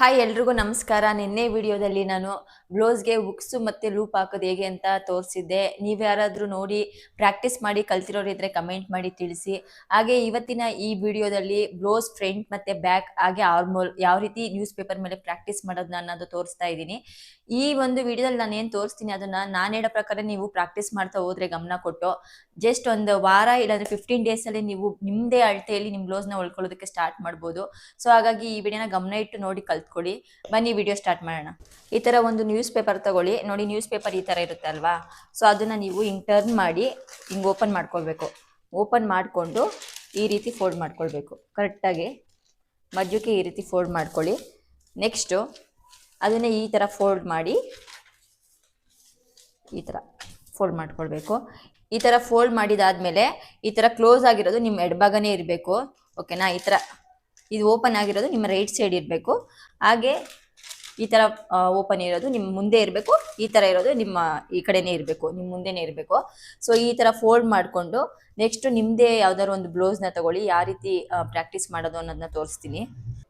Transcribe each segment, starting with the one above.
Hi ಎಲ್ರಿಗೂ ನಮಸ್ಕಾರ. ನಿನ್ನೆ ವಿಡಿಯೋದಲ್ಲಿ ನಾನು ಬ್ಲೌಸ್ಗೆ ಉಕ್ಸು ಮತ್ತು ಲೂಪ್ ಹಾಕೋದು ಹೇಗೆ ಅಂತ ತೋರಿಸಿದ್ದೆ. ನೀವು ಯಾರಾದರೂ ನೋಡಿ ಪ್ರಾಕ್ಟೀಸ್ ಮಾಡಿ ಕಲ್ತಿರೋರಿದ್ರೆ ಕಮೆಂಟ್ ಮಾಡಿ ತಿಳಿಸಿ. ಹಾಗೆ ಇವತ್ತಿನ ಈ ವಿಡಿಯೋದಲ್ಲಿ ಬ್ಲೌಸ್ ಫ್ರಂಟ್ ಮತ್ತೆ ಬ್ಯಾಕ್ ಹಾಗೆ ಆರ್ಮೋಲ್ ಯಾವ ರೀತಿ ನ್ಯೂಸ್ ಪೇಪರ್ ಮೇಲೆ ಪ್ರಾಕ್ಟೀಸ್ ಮಾಡೋದು ನಾನು ಅದು ತೋರಿಸ್ತಾ ಇದ್ದೀನಿ. ಈ ಒಂದು ವಿಡಿಯೋದಲ್ಲಿ ನಾನು ಏನು ತೋರಿಸ್ತೀನಿ ಅದನ್ನು ನಾನು ಹೇಳೋ ಪ್ರಕಾರ ನೀವು ಪ್ರಾಕ್ಟೀಸ್ ಮಾಡ್ತಾ ಹೋದರೆ ಗಮನ ಕೊಟ್ಟು, ಜಸ್ಟ್ ಒಂದು ವಾರ ಇಲ್ಲಾಂದರೆ ಫಿಫ್ಟೀನ್ ಡೇಸಲ್ಲಿ ನೀವು ನಿಮ್ಮದೇ ಅಳತೆಯಲ್ಲಿ ನಿಮ್ಮ ಬ್ಲೌಸ್ನ ಉಳ್ಕೊಳ್ಳೋದಕ್ಕೆ ಸ್ಟಾರ್ಟ್ ಮಾಡ್ಬೋದು. ಸೊ ಹಾಗಾಗಿ ಈ ವಿಡಿಯೋನ ಗಮನ ಇಟ್ಟು ನೋಡಿ ಕಲ್ತ್ಕೊಳ್ಳಿ ಬನ್ನಿ ವಿಡಿಯೋ ಸ್ಟಾರ್ಟ್ ಮಾಡೋಣ. ಈ ತರ ಒಂದು ನ್ಯೂಸ್ ಪೇಪರ್ ತಗೊಳ್ಳಿ. ನೋಡಿ ನ್ಯೂಸ್ ಪೇಪರ್ ಈ ತರ ಇರುತ್ತೆ ಅಲ್ವಾ? ಸೊ ಅದನ್ನ ನೀವು ಹಿಂಗ್ ಟರ್ನ್ ಮಾಡಿ ಹಿಂಗ್ ಓಪನ್ ಮಾಡ್ಕೊಳ್ಬೇಕು. ಓಪನ್ ಮಾಡಿಕೊಂಡು ಈ ರೀತಿ ಫೋಲ್ಡ್ ಮಾಡ್ಕೊಳ್ಬೇಕು. ಕರೆಕ್ಟಾಗಿ ಮಧ್ಯಕ್ಕೆ ಈ ರೀತಿ ಫೋಲ್ಡ್ ಮಾಡ್ಕೊಳ್ಳಿ. ನೆಕ್ಸ್ಟು ಅದನ್ನೇ ಈ ಥರ ಫೋಲ್ಡ್ ಮಾಡಿ ಈ ಥರ ಫೋಲ್ಡ್ ಮಾಡ್ಕೊಳ್ಬೇಕು. ಈ ಥರ ಫೋಲ್ಡ್ ಮಾಡಿದಾದ್ಮೇಲೆ ಈ ಥರ ಕ್ಲೋಸ್ ಆಗಿರೋದು ನಿಮ್ಮ ಎಡಭಾಗನೇ ಇರಬೇಕು. ಓಕೆನಾ ಈ ಥರ ಇದು ಓಪನ್ ಆಗಿರೋದು ನಿಮ್ಮ ರೈಟ್ ಸೈಡ್ ಇರಬೇಕು. ಹಾಗೆ ಈ ಥರ ಓಪನ್ ಇರೋದು, ನಿಮ್ಮ ಮುಂದೆ ಇರಬೇಕು. ಈ ಥರ ಇರೋದು ನಿಮ್ಮ ಈ ಕಡೆನೇ ಇರಬೇಕು, ನಿಮ್ಮ ಮುಂದೆನೇ ಇರಬೇಕು. ಸೊ ಈ ಥರ ಫೋಲ್ಡ್ ಮಾಡಿಕೊಂಡು ನೆಕ್ಸ್ಟ್ ನಿಮ್ಮದೇ ಯಾವ್ದಾದ್ರು ಒಂದು ಬ್ಲೌಸ್ನ ತಗೊಳ್ಳಿ, ಯಾವ ರೀತಿ ಪ್ರಾಕ್ಟೀಸ್ ಮಾಡೋದು ಅನ್ನೋದನ್ನ ತೋರಿಸ್ತೀನಿ.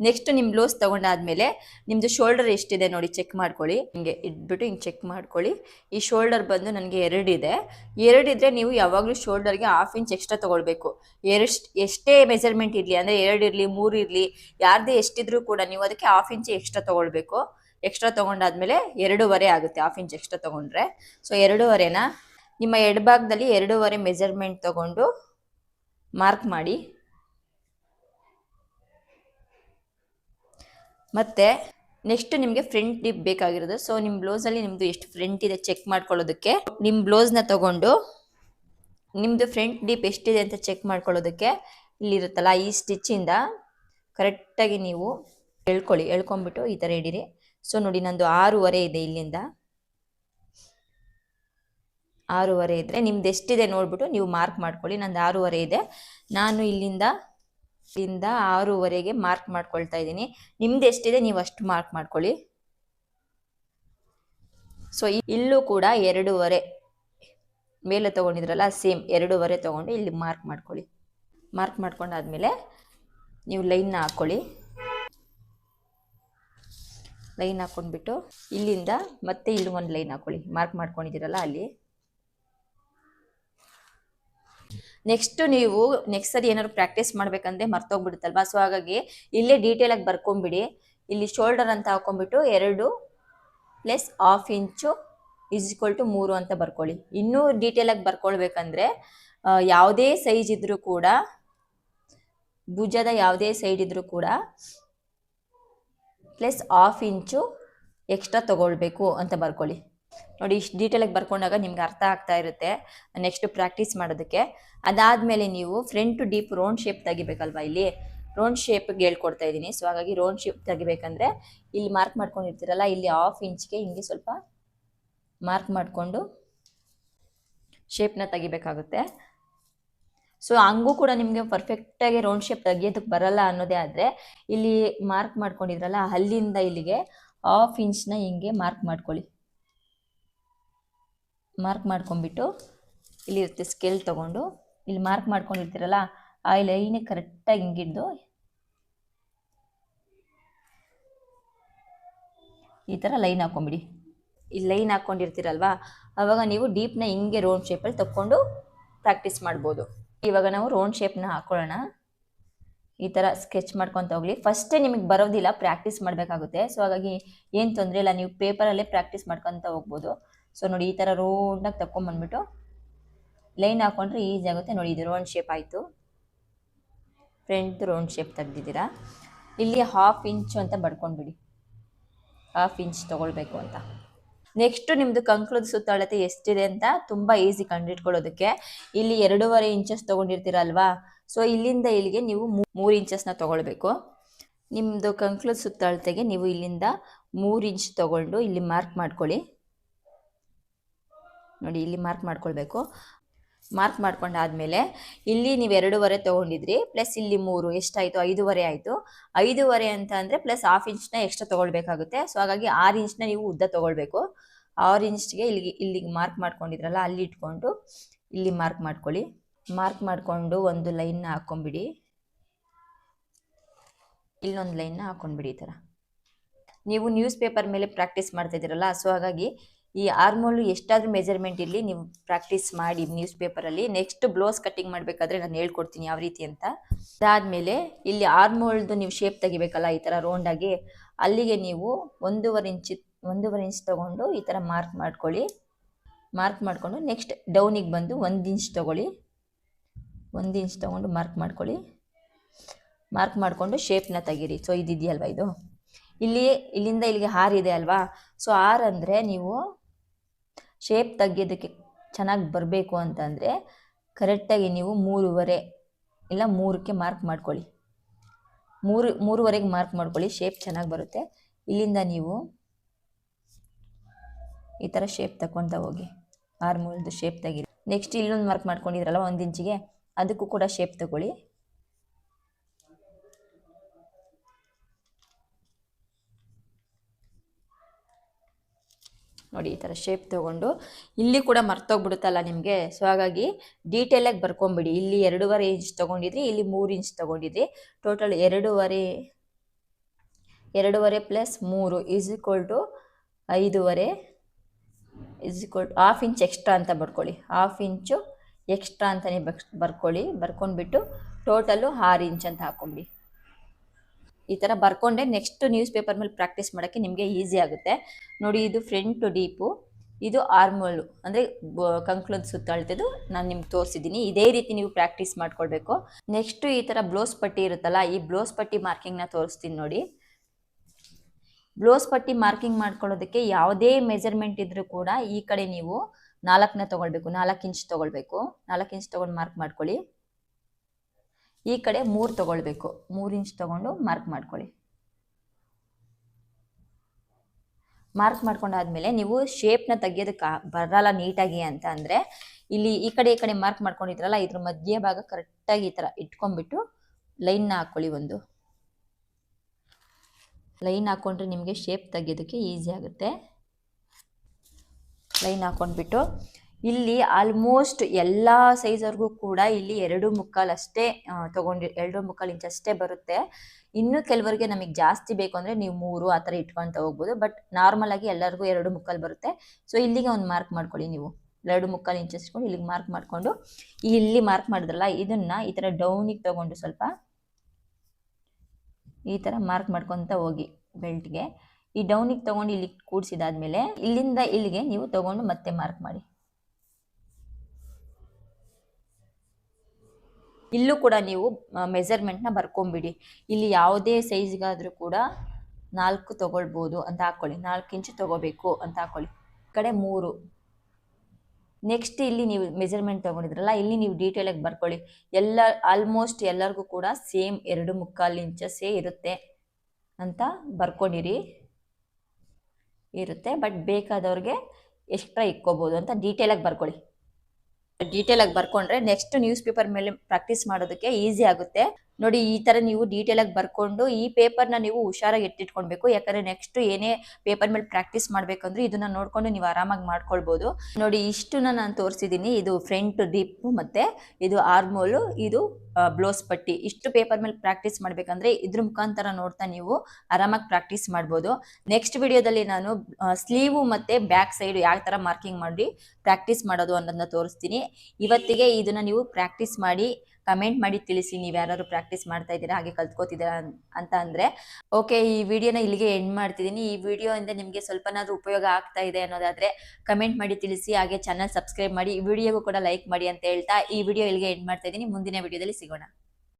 ನೆಕ್ಸ್ಟ್ ನಿಮ್ಮ ಬ್ಲೌಸ್ ತಗೊಂಡಾದ್ಮೇಲೆ ನಿಮ್ಮದು ಶೋಲ್ಡರ್ ಎಷ್ಟಿದೆ ನೋಡಿ ಚೆಕ್ ಮಾಡ್ಕೊಳ್ಳಿ. ಹಿಂಗೆ ಇಟ್ಬಿಟ್ಟು ಹಿಂಗೆ ಚೆಕ್ ಮಾಡ್ಕೊಳ್ಳಿ. ಈ ಶೋಲ್ಡರ್ ಬಂದು ನನಗೆ ಎರಡಿದೆ. ಎರಡಿದ್ರೆ ನೀವು ಯಾವಾಗಲೂ ಶೋಲ್ಡರ್ಗೆ ಹಾಫ್ ಇಂಚ್ ಎಕ್ಸ್ಟ್ರಾ ತೊಗೊಳ್ಬೇಕು. ಎರಡ್ ಎಷ್ಟೇ ಮೆಜರ್ಮೆಂಟ್ ಇರಲಿ, ಅಂದರೆ ಎರಡು ಇರಲಿ, ಮೂರು ಇರಲಿ, ಯಾರ್ದೇ ಎಷ್ಟಿದ್ರೂ ಕೂಡ ನೀವು ಅದಕ್ಕೆ ಹಾಫ್ ಇಂಚ್ ಎಕ್ಸ್ಟ್ರಾ ತೊಗೊಳ್ಬೇಕು. ಎಕ್ಸ್ಟ್ರಾ ತೊಗೊಂಡಾದ್ಮೇಲೆ ಎರಡೂವರೆ ಆಗುತ್ತೆ ಹಾಫ್ ಇಂಚ್ ಎಕ್ಸ್ಟ್ರಾ ತೊಗೊಂಡ್ರೆ. ಸೊ ಎರಡೂವರೆನ? ನಿಮ್ಮ ಎಡಭಾಗದಲ್ಲಿ ಎರಡೂವರೆ ಮೆಜರ್ಮೆಂಟ್ ತಗೊಂಡು ಮಾರ್ಕ್ ಮಾಡಿ. ಮತ್ತೆ ನೆಕ್ಸ್ಟ್ ನಿಮಗೆ ಫ್ರಂಟ್ ಡಿಪ್ ಬೇಕಾಗಿರೋದು. ಸೊ ನಿಮ್ಮ ಬ್ಲೌಸಲ್ಲಿ ನಿಮ್ಮದು ಎಷ್ಟು ಫ್ರಂಟ್ ಇದೆ ಚೆಕ್ ಮಾಡ್ಕೊಳ್ಳೋದಕ್ಕೆ. ನಿಮ್ಮ ಬ್ಲೌಸ್ನ ತಗೊಂಡು ನಿಮ್ಮದು ಫ್ರಂಟ್ ಡಿಪ್ ಎಷ್ಟಿದೆ ಅಂತ ಚೆಕ್ ಮಾಡ್ಕೊಳ್ಳೋದಕ್ಕೆ ಇಲ್ಲಿರುತ್ತಲ್ಲ ಈ ಸ್ಟಿಚ್ಚಿಂದ ಕರೆಕ್ಟಾಗಿ ನೀವು ಎಳ್ಕೊಳ್ಳಿ ಎಳ್ಕೊಂಬಿಟ್ಟು ಈ ಥರ ಇಡೀರಿ ಸೊ ನೋಡಿ ನಂದು ಆರೂವರೆ ಇದೆ ಇಲ್ಲಿಂದ. ಆರೂವರೆ ಇದ್ದರೆ ನಿಮ್ದು ಎಷ್ಟಿದೆ ನೋಡ್ಬಿಟ್ಟು ನೀವು ಮಾರ್ಕ್ ಮಾಡ್ಕೊಳ್ಳಿ. ನಂದು ಆರೂವರೆ ಇದೆ. ನಾನು ಇಲ್ಲಿಂದ ಇಲ್ಲಿಂದ ಆರೂವರೆಗೆ ಮಾರ್ಕ್ ಮಾಡ್ಕೊಳ್ತಾ ಇದ್ದೀನಿ. ನಿಮ್ದು ಎಷ್ಟಿದೆ? ನೀವು ಅಷ್ಟು ಮಾರ್ಕ್ ಮಾಡ್ಕೊಳ್ಳಿ. ಸೊ ಇಲ್ಲೂ ಕೂಡ ಎರಡೂವರೆ. ಮೇಲೆ ತೊಗೊಂಡಿದ್ರಲ್ಲ ಸೇಮ್ ಎರಡೂವರೆ ತೊಗೊಂಡು ಇಲ್ಲಿ ಮಾರ್ಕ್ ಮಾಡ್ಕೊಳ್ಳಿ. ಮಾರ್ಕ್ ಮಾಡ್ಕೊಂಡಾದ್ಮೇಲೆ ನೀವು ಲೈನ್ನ ಹಾಕ್ಕೊಳ್ಳಿ ಲೈನ್ ಹಾಕ್ಕೊಂಡ್ಬಿಟ್ಟು ಇಲ್ಲಿಂದ ಮತ್ತೆ ಇಲ್ಲಿ ಒಂದು ಲೈನ್ ಹಾಕ್ಕೊಳ್ಳಿ ಮಾರ್ಕ್ ಮಾಡ್ಕೊಂಡಿದ್ದೀರಲ್ಲ ಅಲ್ಲಿ. ನೆಕ್ಸ್ಟ್ ನೀವು ನೆಕ್ಸ್ಟ್ ಸರಿ ಏನಾದ್ರು ಪ್ರಾಕ್ಟೀಸ್ ಮಾಡ್ಬೇಕಂದ್ರೆ ಮರ್ತೋಗ್ಬಿಡುತ್ತಲ್ವಾ? ಸೊ ಹಾಗಾಗಿ ಇಲ್ಲೇ ಡೀಟೇಲ್ ಆಗಿ ಬರ್ಕೊಂಬಿಡಿ. ಇಲ್ಲಿ ಶೋಲ್ಡರ್ ಅಂತ ಹಾಕೊಂಡ್ಬಿಟ್ಟು ಎರಡು plus half inch is equal to ಮೂರು ಅಂತ ಬರ್ಕೊಳ್ಳಿ. ಇನ್ನೂ ಡೀಟೇಲ್ ಆಗಿ ಬರ್ಕೊಳ್ಬೇಕಂದ್ರೆ ಯಾವುದೇ ಸೈಜ್ ಇದ್ರೂ ಕೂಡ, ಭುಜದ ಯಾವುದೇ ಸೈಡ್ ಇದ್ರೂ ಕೂಡ ಪ್ಲಸ್ ಹಾಫ್ ಇಂಚು ಎಕ್ಸ್ಟ್ರಾ ತಗೊಳ್ಬೇಕು ಅಂತ ಬರ್ಕೊಳ್ಳಿ. ನೋಡಿ ಇಷ್ಟು ಡೀಟೇಲಾಗಿ ಬರ್ಕೊಂಡಾಗ ನಿಮ್ಗೆ ಅರ್ಥ ಆಗ್ತಾ ಇರುತ್ತೆ. ನೆಕ್ಸ್ಟ್ ಪ್ರಾಕ್ಟೀಸ್ ಮಾಡೋದಕ್ಕೆ. ಅದಾದ್ಮೇಲೆ ನೀವು front to deep round shape ತೆಗಿಬೇಕಲ್ವಾ ಇಲ್ಲಿ? ರೌಂಡ್ ಶೇಪ್ಗೆ ಹೇಳ್ಕೊಡ್ತಾ ಇದ್ದೀನಿ. ಸೊ ಹಾಗಾಗಿ ರೌಂಡ್ ಶೇಪ್ ತೆಗಿಬೇಕಂದ್ರೆ ಇಲ್ಲಿ ಮಾರ್ಕ್ ಮಾಡ್ಕೊಂಡಿರ್ತೀರಲ್ಲ, ಇಲ್ಲಿ ಹಾಫ್ ಇಂಚ್ಗೆ ಹಿಂಗೆ ಸ್ವಲ್ಪ ಮಾರ್ಕ್ ಮಾಡಿಕೊಂಡು ಶೇಪ್ನ ತೆಗಿಬೇಕಾಗುತ್ತೆ. ಸೊ ಹಂಗೂ ಕೂಡ ನಿಮಗೆ ಪರ್ಫೆಕ್ಟಾಗಿ ರೌಂಡ್ ಶೇಪ್ ತೆಗಿಯೋದಕ್ಕೆ ಬರಲ್ಲ ಅನ್ನೋದೇ ಆದರೆ, ಇಲ್ಲಿ ಮಾರ್ಕ್ ಮಾಡ್ಕೊಂಡಿದ್ರಲ್ಲ, ಅಲ್ಲಿಂದ ಇಲ್ಲಿಗೆ ಹಾಫ್ ಇಂಚ್ನ ಹಿಂಗೆ ಮಾರ್ಕ್ ಮಾಡ್ಕೊಳ್ಳಿ. ಮಾರ್ಕ್ ಮಾಡ್ಕೊಂಡ್ಬಿಟ್ಟು ಇಲ್ಲಿ ಇರುತ್ತೆ ಸ್ಕೇಲ್ ತಗೊಂಡು. ಇಲ್ಲಿ ಮಾರ್ಕ್ ಮಾಡ್ಕೊಂಡಿರ್ತೀರಲ್ಲ, ಆ ಲೈನಿಗೆ ಕರೆಕ್ಟಾಗಿ ಹಿಂಗಿಡ್ದು ಈ ಥರ ಲೈನ್ ಹಾಕೊಂಬಿಡಿ ಈ ಲೈನ್ ಹಾಕ್ಕೊಂಡಿರ್ತೀರಲ್ವಾ ಅವಾಗ ನೀವು ಡೀಪ್ನ ಹಿಂಗೆ ರೌಂಡ್ ಶೇಪಲ್ಲಿ ತಕ್ಕೊಂಡು ಪ್ರಾಕ್ಟೀಸ್ ಮಾಡ್ಬೋದು. ಇವಾಗ ನಾವು ರೌಂಡ್ ಶೇಪ್ನ ಹಾಕೊಳ್ಳೋಣ. ಈ ಥರ ಸ್ಕೆಚ್ ಮಾಡ್ಕೊತ ಹೋಗ್ಲಿ. ಫಸ್ಟೇ ನಿಮಗೆ ಬರೋದಿಲ್ಲ ಪ್ರಾಕ್ಟೀಸ್ ಮಾಡಬೇಕಾಗುತ್ತೆ. ಸೊ ಹಾಗಾಗಿ ಏನು ತೊಂದರೆ ಇಲ್ಲ, ನೀವು ಪೇಪರಲ್ಲೇ ಪ್ರಾಕ್ಟೀಸ್ ಮಾಡ್ಕೊತ ಹೋಗ್ಬೋದು. ಸೊ ನೋಡಿ, ಈ ಥರ ರೌಂಡಾಗಿ ತಗೊಂಬಂದ್ಬಿಟ್ಟು ಲೈನ್ ಹಾಕೊಂಡ್ರೆ ಈಸಿ ಆಗುತ್ತೆ. ನೋಡಿ, ಇದು ರೌಂಡ್ ಶೇಪ್ ಆಯಿತು. ಫ್ರಂಟ್ ರೌಂಡ್ ಶೇಪ್ ತೆಗ್ದಿದ್ದೀರಾ? ಇಲ್ಲಿ ಹಾಫ್ ಇಂಚು ಅಂತ ಬಡ್ಕೊಂಡ್ಬಿಡಿ ಹಾಫ್ ಇಂಚ್ ತೊಗೊಳ್ಬೇಕು ಅಂತ. ನೆಕ್ಸ್ಟ್ ನಿಮ್ಮದು ಕಂಕಳದ ಸುತ್ತಳತೆ ಎಷ್ಟಿದೆ ಅಂತ ತುಂಬ ಈಸಿ ಕಂಡಿಟ್ಕೊಳ್ಳೋದಕ್ಕೆ. ಇಲ್ಲಿ ಎರಡೂವರೆ ಇಂಚಸ್ ತೊಗೊಂಡಿರ್ತೀರಲ್ವಾ? ಸೊ ಇಲ್ಲಿಂದ ಇಲ್ಲಿಗೆ ನೀವು ಮೂರು ಇಂಚಸ್ನ ತೊಗೊಳ್ಬೇಕು. ನಿಮ್ಮದು ಕಂಕಳದ ಸುತ್ತಳತೆಗೆ ನೀವು ಇಲ್ಲಿಂದ ಮೂರು ಇಂಚ್ ತೊಗೊಂಡು ಇಲ್ಲಿ ಮಾರ್ಕ್ ಮಾಡ್ಕೊಳ್ಳಿ. ನೋಡಿ ಇಲ್ಲಿ ಮಾರ್ಕ್ ಮಾಡ್ಕೊಳ್ಬೇಕು. ಮಾರ್ಕ್ ಮಾಡ್ಕೊಂಡಾದ್ಮೇಲೆ ಇಲ್ಲಿ ನೀವು ಎರಡೂವರೆ ತೊಗೊಂಡಿದ್ರಿ ಪ್ಲಸ್ ಇಲ್ಲಿ ಮೂರು, ಎಷ್ಟಾಯಿತು? ಐದೂವರೆ ಆಯಿತು. ಐದೂವರೆ ಅಂತ ಅಂದರೆ ಪ್ಲಸ್ ಹಾಫ್ ಇಂಚ್ನ ಎಕ್ಸ್ಟ್ರಾ ತೊಗೊಳ್ಬೇಕಾಗುತ್ತೆ. ಸೊ ಹಾಗಾಗಿ ಆರು ಇಂಚ್ನ ನೀವು ಉದ್ದ ತೊಗೊಳ್ಬೇಕು. ಆರು ಇಂಚ್ಗೆ ಇಲ್ಲಿಗೆ ಇಲ್ಲಿಗೆ ಮಾರ್ಕ್ ಮಾಡ್ಕೊಂಡಿದ್ರಲ್ಲ, ಅಲ್ಲಿ ಇಟ್ಕೊಂಡು ಇಲ್ಲಿ ಮಾರ್ಕ್ ಮಾಡ್ಕೊಳ್ಳಿ. ಮಾರ್ಕ್ ಮಾಡಿಕೊಂಡು ಒಂದು ಲೈನ್ನ ಹಾಕ್ಕೊಂಬಿಡಿ ಇಲ್ಲೊಂದು ಲೈನ್ನ ಹಾಕ್ಕೊಂಡ್ಬಿಡಿ ಈ ಥರ ನೀವು ನ್ಯೂಸ್ ಪೇಪರ್ ಮೇಲೆ ಪ್ರಾಕ್ಟೀಸ್ ಮಾಡ್ತಾ ಇದ್ದೀರಲ್ಲ ಸೊ ಹಾಗಾಗಿ ಈ ಆರ್ಮೋಲು ಎಷ್ಟಾದ್ರೂ ಮೆಜರ್ಮೆಂಟ್ ಇರಲಿ, ನೀವು ಪ್ರಾಕ್ಟೀಸ್ ಮಾಡಿ ನ್ಯೂಸ್ ಪೇಪರಲ್ಲಿ ನೆಕ್ಸ್ಟ್ ಬ್ಲೌಸ್ ಕಟ್ಟಿಂಗ್ ಮಾಡಬೇಕಾದ್ರೆ ನಾನು ಹೇಳ್ಕೊಡ್ತೀನಿ ಯಾವ ರೀತಿ ಅಂತ. ಅದಾದಮೇಲೆ ಇಲ್ಲಿ ಆರ್ಮೋಲ್ದು ನೀವು ಶೇಪ್ ತೆಗಿಬೇಕಲ್ಲ, ಈ ಥರ ರೌಂಡಾಗಿ ಅಲ್ಲಿಗೆ ನೀವು ಒಂದೂವರೆ ಇಂಚ್ ಒಂದೂವರೆ ಇಂಚ್ ತೊಗೊಂಡು ಈ ಥರ ಮಾರ್ಕ್ ಮಾಡ್ಕೊಳ್ಳಿ. ಮಾರ್ಕ್ ಮಾಡಿಕೊಂಡು ನೆಕ್ಸ್ಟ್ ಡೌನಿಗೆ ಬಂದು ಒಂದು ಇಂಚ್ ತೊಗೊಳ್ಳಿ. ಒಂದು ಇಂಚ್ ತೊಗೊಂಡು ಮಾರ್ಕ್ ಮಾಡ್ಕೊಳ್ಳಿ. ಮಾರ್ಕ್ ಮಾಡಿಕೊಂಡು ಶೇಪ್ನ ತೆಗೀರಿ. ಸೊ ಇದಿದೆಯಲ್ವಾ ಇದು? ಇಲ್ಲಿ, ಇಲ್ಲಿಂದ ಇಲ್ಲಿಗೆ ಹಾರ್ ಇದೆ ಅಲ್ವಾ? ಸೊ ಆರ್ ಅಂದರೆ ನೀವು ಶೇಪ್ ತೆಗೆಯೋದಕ್ಕೆ ಚೆನ್ನಾಗಿ ಬರಬೇಕು ಅಂತಂದರೆ ಕರೆಕ್ಟಾಗಿ ನೀವು ಮೂರುವರೆ ಇಲ್ಲ ಮೂರಕ್ಕೆ ಮಾರ್ಕ್ ಮಾಡ್ಕೊಳ್ಳಿ. ಮೂರು, ಮೂರುವರೆಗೆ ಮಾರ್ಕ್ ಮಾಡ್ಕೊಳ್ಳಿ ಶೇಪ್ ಚೆನ್ನಾಗಿ ಬರುತ್ತೆ. ಇಲ್ಲಿಂದ ನೀವು ಈ ಥರ ಶೇಪ್ ತಗೊಳ್ತಾ ಹೋಗಿ. ಆರು ಮೂರದ್ದು ಶೇಪ್ ತೆಗೀರಿ. ನೆಕ್ಸ್ಟ್ ಇಲ್ಲೊಂದು ಮಾರ್ಕ್ ಮಾಡ್ಕೊಂಡಿದ್ರಲ್ಲ ಒಂದು ಇಂಚಿಗೆ ಅದಕ್ಕೂ ಕೂಡ ಶೇಪ್ ತಗೊಳ್ಳಿ. ನೋಡಿ, ಈ ಥರ ಶೇಪ್ ತೊಗೊಂಡು ಇಲ್ಲಿ ಕೂಡ ಮರ್ತೋಗ್ಬಿಡುತ್ತಲ್ಲ ನಿಮಗೆ? ಸೊ ಹಾಗಾಗಿ ಡೀಟೇಲಾಗಿ ಬರ್ಕೊಂಬಿಡಿ. ಇಲ್ಲಿ ಎರಡೂವರೆ ಇಂಚ್ ತೊಗೊಂಡಿದ್ರಿ, ಇಲ್ಲಿ ಮೂರು ಇಂಚ್ ತೊಗೊಂಡಿದ್ರಿ. ಟೋಟಲ್ ಎರಡೂವರೆ ಎರಡೂವರೆ ಪ್ಲಸ್ ಮೂರು ಈಸ್ ಈಕ್ವಲ್ ಟು ಐದೂವರೆ is equal to half inch extra ಅಂತ ಬರ್ಕೊಳ್ಳಿ. ಹಾಫ್ ಇಂಚು ಎಕ್ಸ್ಟ್ರಾ ಅಂತಲೇ ಬರ್ಕೊಳ್ಳಿ. ಬರ್ಕೊಂಡ್ಬಿಟ್ಟು ಟೋಟಲು ಆರು ಇಂಚ್ ಅಂತ ಹಾಕೊಂಬಿಡಿ. ಈ ಥರ ಬರ್ಕೊಂಡೆ ನೆಕ್ಸ್ಟ್ ನ್ಯೂಸ್ ಪೇಪರ್ ಮೇಲೆ ಪ್ರಾಕ್ಟೀಸ್ ಮಾಡೋಕ್ಕೆ ನಿಮಗೆ ಈಸಿ ಆಗುತ್ತೆ. ನೋಡಿ, ಇದು ಫ್ರಂಟ್ ಡೀಪು ಇದು ಆರ್ಮೋಲು ಅಂದರೆ ಕಂಕ್ಳದ ಸುತ್ತ ಅಳ್ತಿದ್ದು ನಾನು ನಿಮ್ಗೆ ತೋರಿಸಿದ್ದೀನಿ ಇದೇ ರೀತಿ ನೀವು ಪ್ರಾಕ್ಟೀಸ್ ಮಾಡ್ಕೊಳ್ಬೇಕು. ನೆಕ್ಸ್ಟ್ ಈ ಥರ ಬ್ಲೌಸ್ ಪಟ್ಟಿ ಇರುತ್ತಲ್ಲ, ಈ ಬ್ಲೌಸ್ ಪಟ್ಟಿ ಮಾರ್ಕಿಂಗ್ನ ತೋರಿಸ್ತೀನಿ ನೋಡಿ. ಬ್ಲೌಸ್ ಪಟ್ಟಿ ಮಾರ್ಕಿಂಗ್ ಮಾಡ್ಕೊಳ್ಳೋದಕ್ಕೆ ಯಾವುದೇ ಮೆಜರ್ಮೆಂಟ್ ಇದ್ರೂ ಕೂಡ ಈ ಕಡೆ ನೀವು ನಾಲ್ಕನ್ನ ತೊಗೊಳ್ಬೇಕು. ನಾಲ್ಕು ಇಂಚ್ ತೊಗೊಳ್ಬೇಕು. ನಾಲ್ಕು ಇಂಚ್ ತೊಗೊಂಡು ಮಾರ್ಕ್ ಮಾಡ್ಕೊಳ್ಳಿ. ಈ ಕಡೆ ಮೂರು ತಗೊಳ್ಬೇಕು. ಮೂರು ಇಂಚ್ ತಗೊಂಡು ಮಾರ್ಕ್ ಮಾಡ್ಕೊಳ್ಳಿ. ಮಾರ್ಕ್ ಮಾಡ್ಕೊಂಡಾದ್ಮೇಲೆ ನೀವು ಶೇಪ್ನ ತೆಗಿಯೋದಕ್ಕೆ ಬರಲ್ಲ ನೀಟಾಗಿ ಅಂತ ಅಂದರೆ ಇಲ್ಲಿ ಈ ಕಡೆ ಈ ಕಡೆ ಮಾರ್ಕ್ ಮಾಡ್ಕೊಂಡಿದ್ರಲ್ಲ, ಇದ್ರ ಮಧ್ಯ ಭಾಗ ಕರೆಕ್ಟಾಗಿ ಈ ಥರ ಇಟ್ಕೊಂಡ್ಬಿಟ್ಟು ಲೈನ್ನ ಹಾಕ್ಕೊಳ್ಳಿ ಒಂದು. ಲೈನ್ ಹಾಕ್ಕೊಂಡ್ರೆ ನಿಮಗೆ ಶೇಪ್ ತೆಗಿಯೋದಕ್ಕೆ ಈಸಿ ಆಗುತ್ತೆ. ಲೈನ್ ಹಾಕ್ಕೊಂಡ್ಬಿಟ್ಟು ಇಲ್ಲಿ ಆಲ್ಮೋಸ್ಟ್ ಎಲ್ಲ ಸೈಜವ್ರಿಗೂ ಕೂಡ ಇಲ್ಲಿ ಎರಡು ಮುಕ್ಕಾಲು ಅಷ್ಟೇ ತಗೊಂಡಿ, ಎರಡು ಮುಕ್ಕಾಲು ಇಂಚ್ ಅಷ್ಟೇ ಬರುತ್ತೆ. ಇನ್ನು ಕೆಲವರಿಗೆ ನಮಗೆ ಜಾಸ್ತಿ ಬೇಕು ಅಂದರೆ ನೀವು ಮೂರು ಆ ಥರ ಇಟ್ಕೊಳ್ತಾ ಹೋಗ್ಬೋದು. ಬಟ್ ನಾರ್ಮಲ್ ಆಗಿ ಎಲ್ಲರಿಗೂ ಎರಡು ಮುಕ್ಕಾಲು ಬರುತ್ತೆ. ಸೊ ಇಲ್ಲಿಗೆ ಒಂದು ಮಾರ್ಕ್ ಮಾಡ್ಕೊಳ್ಳಿ ನೀವು. ಎರಡು ಮುಕ್ಕಾಲು ಇಂಚ್ ಇಟ್ಕೊಂಡು ಇಲ್ಲಿಗೆ ಮಾರ್ಕ್ ಮಾಡಿಕೊಂಡು, ಇಲ್ಲಿ ಮಾರ್ಕ್ ಮಾಡಿದ್ರಲ್ಲ, ಇದನ್ನ ಈ ಥರ ಡೌನಿಗೆ ತಗೊಂಡು ಸ್ವಲ್ಪ ಈ ಥರ ಮಾರ್ಕ್ ಮಾಡ್ಕೊತ ಹೋಗಿ ಬೆಲ್ಟ್ಗೆ ಈ ಡೌನಿಗೆ ತಗೊಂಡು ಇಲ್ಲಿ ಕೂಡಿಸಿದಾದ್ಮೇಲೆ, ಇಲ್ಲಿಂದ ಇಲ್ಲಿಗೆ ನೀವು ತಗೊಂಡು ಮತ್ತೆ ಮಾರ್ಕ್ ಮಾಡಿ. ಇಲ್ಲೂ ಕೂಡ ನೀವು ಮೆಜರ್ಮೆಂಟ್ನ ಬರ್ಕೊಂಬಿಡಿ. ಇಲ್ಲಿ ಯಾವುದೇ ಸೈಜ್ಗಾದರೂ ಕೂಡ ನಾಲ್ಕು ತೊಗೊಳ್ಬೋದು ಅಂತ ಹಾಕ್ಕೊಳ್ಳಿ ನಾಲ್ಕು ಇಂಚು ತಗೋಬೇಕು ಅಂತ ಹಾಕ್ಕೊಳ್ಳಿ ಕಡೆ ಮೂರು. ನೆಕ್ಸ್ಟ್ ಇಲ್ಲಿ ನೀವು ಮೆಜರ್ಮೆಂಟ್ ತೊಗೊಂಡಿದ್ರಲ್ಲ, ಇಲ್ಲಿ ನೀವು ಡೀಟೇಲಾಗಿ ಬರ್ಕೊಳ್ಳಿ. ಎಲ್ಲ ಆಲ್ಮೋಸ್ಟ್ ಎಲ್ಲರಿಗೂ ಕೂಡ ಸೇಮ್ ಎರಡು ಮುಕ್ಕಾಲು ಇಂಚಸ್ಸೇ ಇರುತ್ತೆ ಅಂತ ಬರ್ಕೊಂಡಿರಿ. ಇರುತ್ತೆ ಬಟ್ ಬೇಕಾದವ್ರಿಗೆ ಎಕ್ಸ್ಟ್ರಾ ಇಕ್ಕೋಬೋದು ಅಂತ ಡೀಟೇಲಾಗಿ ಬರ್ಕೊಳ್ಳಿ. ಡೀಟೇಲಾಗಿ ಬರ್ಕೊಂಡ್ರೆ ನೆಕ್ಸ್ಟ್ ನ್ಯೂಸ್ ಪೇಪರ್ ಮೇಲೆ ಪ್ರಾಕ್ಟೀಸ್ ಮಾಡೋದಕ್ಕೆ ಈಸಿ ಆಗುತ್ತೆ. ನೋಡಿ, ಈ ತರ ನೀವು ಡೀಟೇಲ್ ಆಗಿ ಬರ್ಕೊಂಡು ಈ ಪೇಪರ್ನ ನೀವು ಹುಷಾರಾಗಿ ಎತ್ತಿಟ್ಕೊಳ್ಬೇಕು. ಯಾಕಂದ್ರೆ ನೆಕ್ಸ್ಟ್ ಏನೇ ಪೇಪರ್ ಮೇಲೆ ಪ್ರಾಕ್ಟೀಸ್ ಮಾಡ್ಬೇಕಂದ್ರೆ ಇದನ್ನ ನೋಡ್ಕೊಂಡು ನೀವು ಆರಾಮಾಗಿ ಮಾಡ್ಕೊಳ್ಬಹುದು ನೋಡಿ, ಇಷ್ಟನ್ನ ನಾನು ತೋರಿಸಿದ್ದೀನಿ ಇದು ಫ್ರಂಟ್ ಡಿಪ್ ಮತ್ತೆ ಇದು ಆರ್ಮೋಲು ಇದು ಬ್ಲೌಸ್ ಪಟ್ಟಿ. ಇಷ್ಟು ಪೇಪರ್ ಮೇಲೆ ಪ್ರಾಕ್ಟೀಸ್ ಮಾಡ್ಬೇಕಂದ್ರೆ ಇದ್ರ ಮುಖಾಂತರ ನೋಡ್ತಾ ನೀವು ಆರಾಮಾಗಿ ಪ್ರಾಕ್ಟೀಸ್ ಮಾಡ್ಬೋದು. ನೆಕ್ಸ್ಟ್ ವಿಡಿಯೋದಲ್ಲಿ ನಾನು ಸ್ಲೀವು ಮತ್ತೆ ಬ್ಯಾಕ್ ಸೈಡ್ ಯಾವ ತರ ಮಾರ್ಕಿಂಗ್ ಮಾಡಿ ಪ್ರಾಕ್ಟೀಸ್ ಮಾಡೋದು ಅನ್ನೋದನ್ನ ತೋರಿಸ್ತೀನಿ. ಇವತ್ತಿಗೆ ಇದನ್ನ ನೀವು ಪ್ರಾಕ್ಟೀಸ್ ಮಾಡಿ ಕಮೆಂಟ್ ಮಾಡಿ ತಿಳಿಸಿ ನೀವು ಯಾರು ಪ್ರಾಕ್ಟೀಸ್ ಮಾಡ್ತಾ ಇದ್ದೀರಾ, ಹಾಗೆ ಕಲ್ತ್ಕೋತಿದ್ದೀರಾ ಅಂತ ಅಂದರೆ, ಓಕೆ, ಈ ವಿಡಿಯೋನ ಇಲ್ಲಿಗೆ ಎಂಡ್ ಮಾಡ್ತಿದ್ದೀನಿ. ಈ ವಿಡಿಯೋಯಿಂದ ನಿಮಗೆ ಸ್ವಲ್ಪನಾದರೂ ಉಪಯೋಗ ಆಗ್ತಾ ಇದೆ ಅನ್ನೋದಾದರೆ, ಕಮೆಂಟ್ ಮಾಡಿ ತಿಳಿಸಿ, ಹಾಗೆ ಚಾನಲ್ ಸಬ್ಸ್ಕ್ರೈಬ್ ಮಾಡಿ, ಈ ವಿಡಿಯೋಗೂ ಕೂಡ ಲೈಕ್ ಮಾಡಿ ಅಂತ ಹೇಳ್ತಾ, ಈ ವಿಡಿಯೋ ಇಲ್ಲಿಗೆ ಎಂಡ್ ಮಾಡ್ತಾ ಇದ್ದೀನಿ. ಮುಂದಿನ ವಿಡಿಯೋದಲ್ಲಿ ಸಿಗೋಣ.